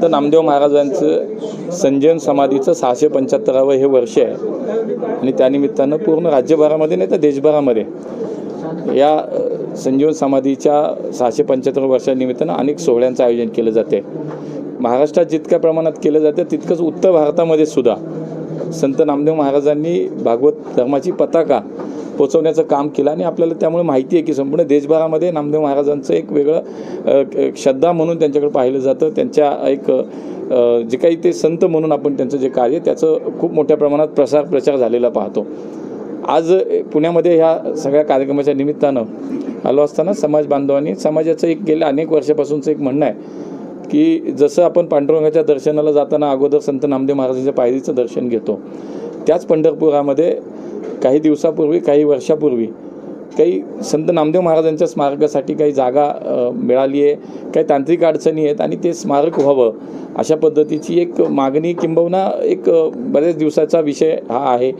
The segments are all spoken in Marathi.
संत नामदेव महाराजांचं संजयन समाधीचं सहाशे पंच्याहत्तरावं हे वर्ष आहे. आणि त्यानिमित्तानं पूर्ण राज्यभरामध्ये नाही तर देशभरामध्ये या संजीवन समाधीच्या सहाशे पंच्याहत्तर वर्षानिमित्तानं अनेक सोहळ्यांचं आयोजन केलं जाते. महाराष्ट्रात जितक्या प्रमाणात केलं जातं तितकंच उत्तर भारतामध्ये सुद्धा. संत नामदेव महाराजांनी भागवत धर्माची पताका पोचवण्याचं काम केलं आणि आपल्याला त्यामुळे माहिती आहे की संपूर्ण देशभरामध्ये नामदेव महाराजांचं एक वेगळं श्रद्धा म्हणून त्यांच्याकडे पाहिलं जातं. त्यांच्या एक जे काही ते संत म्हणून आपण त्यांचं जे कार्य त्याचं खूप मोठ्या प्रमाणात प्रसार प्रचार झालेला पाहतो. आज पुण्यामध्ये ह्या सगळ्या कार्यक्रमाच्या निमित्तानं आलो असताना समाज बांधवांनी समाजाचं एक गेल्या अनेक वर्षापासूनचं एक म्हणणं आहे की जसं आपण पांडुरंगाच्या दर्शनाला जाताना अगोदर संत नामदेव महाराजांच्या पायरीचं दर्शन घेतो त्याच पंढरपुरामध्ये काही दिवसापूर्वी काही वर्षापूर्वी काही संत नामदेव महाराजांच्या स्मारकासाठी काही जागा मिळाली आहे काही तांत्रिक अडचणी आहेत आणि ते स्मारक व्हावं अशा पद्धतीची एक मागणी किंबहुना एक बऱ्याच दिवसाचा विषय हा आहे.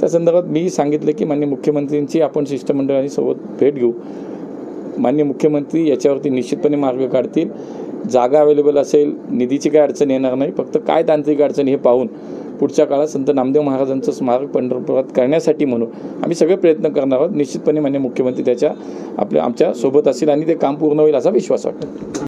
त्या संदर्भात मी सांगितलं की मान्य मुख्यमंत्र्यांची आपण शिष्टमंडळांसोबत भेट घेऊ. मान्य मुख्यमंत्री याच्यावरती निश्चितपणे मार्ग काढतील. जागा अवेलेबल असेल निधीची काय अडचण येणार नाही. फक्त काय तांत्रिक अडचण हे पाहून पुढच्या काळात संत नामदेव महाराजांचं स्मारक पंढरपुरात करण्यासाठी म्हणून आम्ही सगळे प्रयत्न करणार आहोत. निश्चितपणे मान्य मुख्यमंत्री त्याच्या आपल्या आमच्यासोबत असेल आणि ते काम पूर्ण होईल असा विश्वास वाटतो.